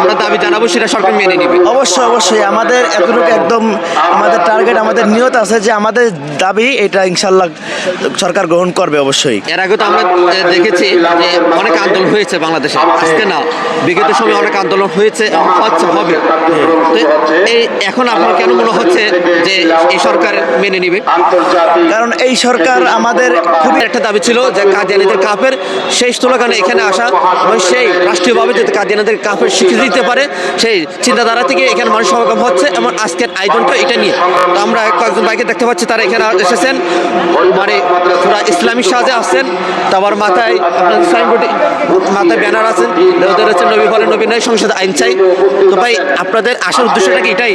আমরা দাবি জানাব সেটা সরকার মেনে নিবে। অবশ্যই অবশ্যই। আমাদের এতটুকু একদম আমাদের টার্গেট আমাদের নিয়ত আছে যে আমাদের দাবি এটা ইনশাল্লাহ সরকার গ্রহণ করবে অবশ্যই। এর আগে তো আমরা দেখেছি যে অনেক আন্দোলন হয়েছে বাংলাদেশে। আজকে না বিগত সময় অনেক আন্দোলন হয়েছে হচ্ছে হবে। এই এখন আপনার কেন মনে হচ্ছে যে এই সরকার মেনে নিবে? কারণ এই সরকার আমাদের খুবই একটা দাবি ছিল যে কাদিয়ানিদের কাপের সেই স্লোগানে এখানে আসা এবং সেই রাষ্ট্রীয়ভাবে যদি কাদিয়ানিদের কাপের স্বীকৃতি দিতে পারে। সেই চিন্তাধারা থেকে এখানে মানুষ সমাগম হচ্ছে এবং আজকের আয়োজনটা এটা নিয়ে। তো আমরা কয়েকজন বাইকে দেখতে পাচ্ছি, তারা এখানে এসেছেন। মানে পুরা ইসলামী সাজে আসছেন। তারপর মাথায় আপনার সাইনবোর্ডে মাথায় ব্যানার আছেন ওদের হচ্ছে নবী বলে নবী নয়, সংসদ আইন চাই। তো ভাই, আপনাদের আসার উদ্দেশ্যটা কি এটাই?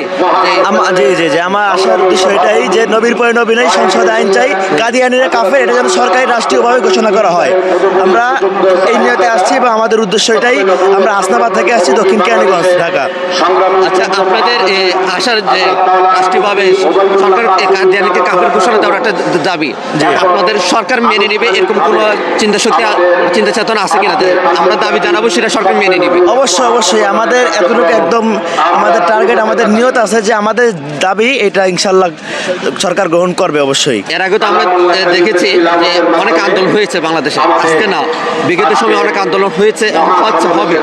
জি জি জি, আমার আসার উদ্দেশ্য এটাই যে নবীর পরে নবী নেই সংসদ আইন চাই। কাদিয়ানিরা কাফের, এটা যেন সরকারি রাষ্ট্রীয়ভাবে ঘোষণা করা হয়। আমরা এই নিয়তে আসছি এবং আমাদের উদ্দেশ্য এটাই। আমরা আসনাবাদ থেকে আসছি, দক্ষিণ কেরানীগঞ্জ ঢাকা। আচ্ছা আপনাদের আসার যে রাষ্ট্রীয়ভাবে সরকার কাদিয়ানিকে কাপের ঘোষণা দেওয়ার একটা দাবি আপনাদের সরকার মেনে নেবে? এরকম কোনো চিন্তা শক্তি চিন্তা চেতনা আছে কিনা? আমরা দাবি জানাব সেটা সরকার মেনে নেবে। অবশ্যই অবশ্যই। আমাদের এতটুকু একদম টার্গেট আমাদের নিয়ত আছে যে আমাদের দাবি এটা ইনশাল্লাহ সরকার গ্রহণ করবে অবশ্যই। এর আগে তো আমরা দেখেছি যে অনেক আন্দোলন হয়েছে বাংলাদেশে। আজকে না বিগত সময় অনেক আন্দোলন হয়েছে হচ্ছে হবে।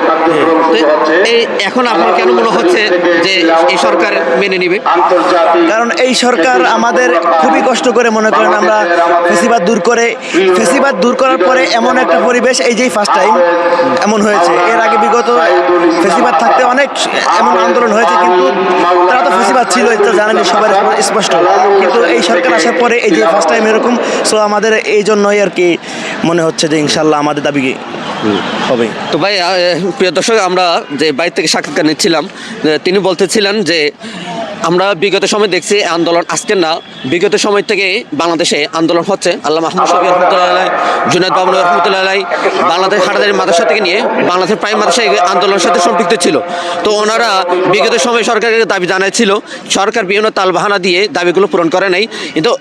এই এখন আপনার কেন মনে হচ্ছে যে এই সরকার মেনে নিবে? কারণ এই সরকার আমাদের খুবই কষ্ট করে মনে করেন আমরা ফেসিবাদ দূর করে ফেসিবাদ দূর করার পরে এমন একটা পরিবেশ এই যেই ফার্স্ট টাইম এমন হয়েছে। এর আগে বিগত ফেসিবাদ থাকতে অনেক এমন আন্দোলন হয়েছে কিন্তু তারা তো ফেসিবাদ ছিল, এটা জানেন সবার স্পষ্ট। কিন্তু এই সরকার আসার পরে এই যে ফার্স্ট টাইম এরকম সো আমাদের এই জন্যই আর কি মনে হচ্ছে যে ইনশাল্লাহ আমাদের দাবি হবে। তো ভাই প্রিয় দর্শক, আমরা যে বাইরে থেকে সাক্ষাৎকার নিচ্ছিলাম তিনি বলতেছিলেন যে আমরা বিগত সময় দেখছি আন্দোলন আজকের না, বিগত সময় থেকে বাংলাদেশে আন্দোলন হচ্ছে। আল্লাহ মাহমুদ শফি রহমতুল্লাহ জুনাদ বাবুল রহমতুল্লাহ বাংলাদেশ হাটাদারি মাদ্রাসা থেকে নিয়ে বাংলাদেশের প্রাইম মাদ্রাসা আন্দোলনের সাথে সম্পৃক্ত ছিল। তো ওনারা বিগত সময় সরকারের দাবি জানাইছিল, সরকার বিভিন্ন তালবাহানা দিয়ে দাবিগুলো পূরণ করে নাই। কিন্তু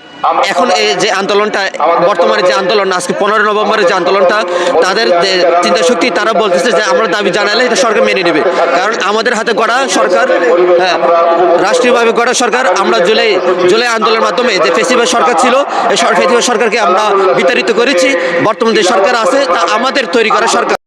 এখন এই যে আন্দোলনটা, বর্তমানে যে আন্দোলন, আজকে পনেরো নভেম্বরের যে আন্দোলনটা, তাদের চিন্তা শক্তি তারা বলতেছে যে আমরা দাবি জানালে এটা সরকার মেনে নেবে। কারণ আমাদের হাতে গড়া সরকার হ্যাঁ রাষ্ট্রীয়ভাবে গড়া সরকার? আমরা জুলাই জুলাই আন্দোলনের মাধ্যমে যে ফেসিবাল সরকার ছিল, এই ফেসিবাল সরকারকে আমরা বিতাড়িত করেছি। বর্তমান যে সরকার আছে, তা আমাদের তৈরি করা সরকার।